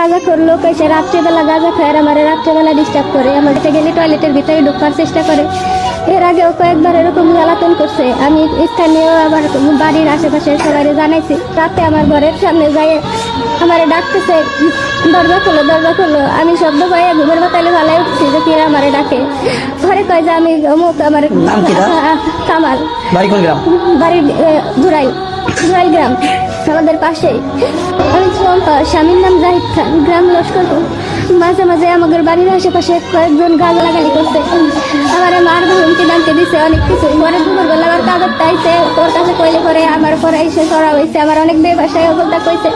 গাঁজা খোর লোক এসে রাত্রেবেলা গাঁজা খায় আমার রাত্রেবেলা ডিস্টার্ব করে। আমার কাছে গেলে টয়লেটের ভিতরে ঢোকার চেষ্টা করে। এর আগেও কয়েকবার এরকম জ্বালাতন করছে। আমি স্থানীয় আমার বাড়ির আশেপাশে সবাই জানাইছি রাতে আমার ঘরের সামনে যাই আমার ডাকতেছে দরজা খোলো দরজা খোলো। আমি শব্দ পাই ঘুমের বাতালে ভালাই উঠছি যে কিরা আমারে ডাকে। ঘরে কয় যে আমি অমুক আমার? কামাল। বাড়ি বাড়ির ঘুরাই গ্রাম আমাদের পাশে আমি চম্পা স্বামীর নাম জাহিদ খান, গ্রাম লস্করপুর মাঝে মাঝে আমাদের বাড়ির আশেপাশে কয়েকজন গাছ লাগালি করছে। আমার মার হুমকি দামকে দিছে, অনেক কিছু। পরে দুপুরবেলা আমার কাগজ তাইছে ওর কাছে কইলে পরে আমার পরে এসে সরা হয়েছে আমার অনেক বেবাসায় ওগুলটা কইছে।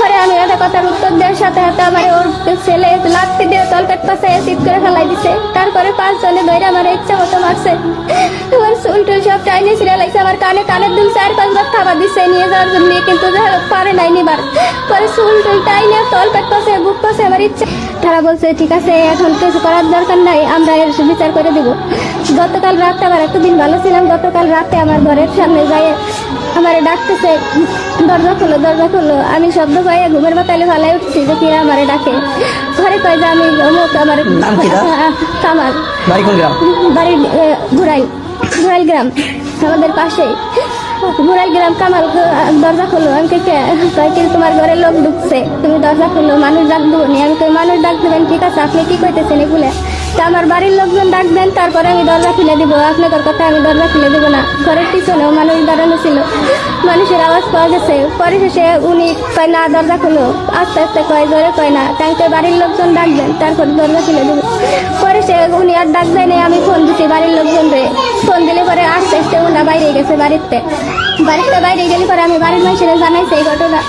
পরে আমি একটা কথার উত্তর দেওয়ার সাথে সাথে আমার ওর ছেলে লাত্তি দিয়ে তলকাট পাশে চিত করে ফেলাই দিছে। তারপরে পাঁচজনে ধরে আমার ইচ্ছা মতো মারছে। আমার চুল টুল সব টাইনে ছিঁড়ে লাগছে আমার কানে কানের দুল চার পাঁচবার খাবার দিচ্ছে নিয়ে যাওয়ার জন্য কিন্তু পারে নাই নিবার পরে চুল টুল টাইনে তল পেট পাশে বুক পাশে আমার ইচ্ছা তারা বলছে ঠিক আছে এখন কিছু করার দরকার নাই আমরা এর বিচার করে দিব গতকাল রাতে আমার এতদিন ভালো ছিলাম গতকাল রাতে আমার ঘরের সামনে যাই আমার ডাকতেছে দরজা খোলো দরজা খোলো আমি শব্দ পাই ঘুমের বাতালে ভালাই উঠছি যে কিরা আমারে ডাকে ঘরে কয় যে আমি অমুক আমার নাম কি? কামাল বাড়ি কোন গ্রাম? বাড়ির এ, ঘুরাইল ঘুরাইল গ্রাম আমাদের পাশে। ঘুরাইল গ্রাম কামাল দরজা খুললো। আমি কে কয় কি তোমার ঘরে লোক ঢুকছে? তুমি দরজা খুললো মানুষ ডাক দেবো নি। আমি কই মানুষ ডাক দেবেন ঠিক আছে? আপনি কি কইতেছেন এগুলো? তা আমার বাড়ির লোকজন ডাকবেন তারপরে আমি দরজা খুলে দিব। আপনাদের কথা আমি দরজা খুলে দিব না। ঘরের পিছনেও মানুষ দাঁড়ানো ছিল। মানুষের আওয়াজ পাওয়া গেছে। পরে শেষে উনি কয়, না, দরজা খুলো। আস্তে আস্তে কয় জোরে কয় না। তাই তো বাড়ির লোকজন ডাক দেন, তারপর দরজা খুলে দিব। পরে সে উনি আর ডাক নাই আমি ফোন দিছি বাড়ির লোকজন রে ফোন দিলে পরে আস্তে আস্তে ওনা বাইরে গেছে বাড়িতে। বাড়িতে বাইরে গেলে পরে আমি বাড়ির মানুষের জানাইছি এই ঘটনা।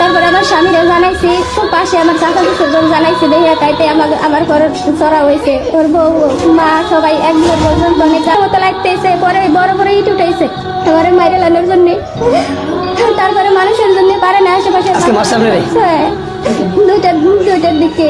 তারপরে আমার স্বামীরে জানাইছি খুব পাশে আমার চাচা দুজন জানাইছি দেখে তাইতে আমার আমার ঘর চড়া হয়েছে ওর বউ মা সবাই একজন পর্যন্ত অনেক মতো লাগতেছে পরে বড় বড় ইট উঠেছে আমার মাইরে লানোর জন্যে। তারপরে মানুষের জন্য পারে না আশেপাশে? হ্যাঁ দুইটার দুইটার দিকে।